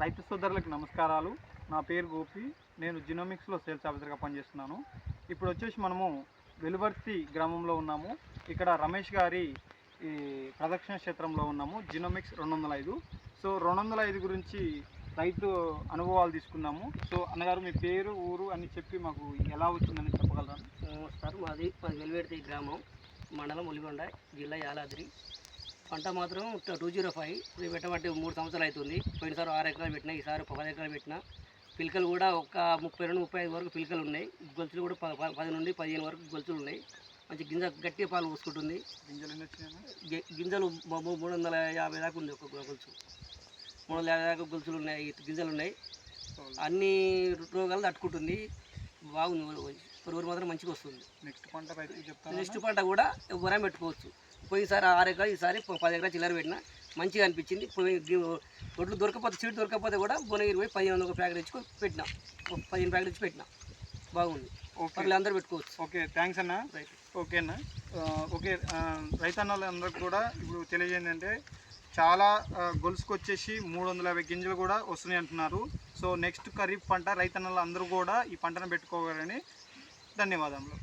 రైతు సోదరులకు నమస్కారాలు. నా పేరు గోపి. నేను జినోమిక్స్లో సేల్స్ ఆఫీసర్గా పనిచేస్తున్నాను. ఇప్పుడు వచ్చేసి మనము వెలువర్తి గ్రామంలో ఉన్నాము. ఇక్కడ రమేష్ గారి ఈ ప్రదక్షిణ క్షేత్రంలో ఉన్నాము. జినోమిక్స్ రెండు వందల ఐదు సో రెండు వందల ఐదు గురించి రైతు అనుభవాలు తీసుకున్నాము సో అన్నగారు మీ పేరు ఊరు అని చెప్పి మాకు ఎలా వచ్చిందని చెప్పగలరా? సార్ మాది మాది వెలువెడితే గ్రామం. మండలం ఉలిగొండ జిల్లా యాదాద్రి పంట మాత్రం టూ జీరో ఫైవ్. ఇప్పుడు పెట్టబట్టి మూడు సంవత్సరాలు అవుతుంది పోయినసారి ఆరు ఎకరాలు పెట్టినా ఈసారి పది ఎకరాలు పెట్టినా. పిలకలు కూడా ఒక ముప్పై రెండు ముప్పై ఐదు వరకు పిలకలు ఉన్నాయి. గొలుసులు కూడా పది నుండి పదిహేను వరకు గొలుసులు ఉన్నాయి. మంచి గింజ గట్టిగా పాలు పోసుకుంటుంది. గింజలు మూడు వందల యాభై దాకా ఉంది ఒక గొలుసు. మూడు వందల యాభై దాకా గొలుసులు ఉన్నాయి గింజలు ఉన్నాయి. అన్ని రోగాలు తట్టుకుంటుంది. బాగుంది పురుగురు మాత్రం మంచిగా వస్తుంది. నెక్స్ట్ పంట నెక్స్ట్ పంట కూడా ఎవరైనా పెట్టుకోవచ్చు. పోయినసారి ఆరు ఎకరాలు ఈసారి పది ఎకరాలు చిల్లర పెట్టినా మంచిగా అనిపించింది. ఒడ్లు దొరకకపోతే సీడ్ దొరకకపోతే కూడా భువనగిరి పోయి పదిహేను వందల ప్యాకెట్ ఇచ్చి పెట్టినా. ఒక పదిహేను ప్యాకెట్ ఇచ్చి పెట్టినా. బాగుంది. ఓకే. అందరూ పెట్టుకోవచ్చు. ఓకే థ్యాంక్స్ అన్న. రైట్. ఓకే అన్న. ఓకే రైతన్నలందరికీ కూడా ఇప్పుడు తెలియజేయండి అంటే చాలా గొలుసుకు వచ్చేసి మూడు వందల యాభై గింజలు కూడా వస్తున్నాయి అంటున్నారు. సో నెక్స్ట్ ఖరీఫ్ పంట రైతన్నలు అందరూ కూడా ఈ పంటను పెట్టుకోవాలని ధన్యవాదములు.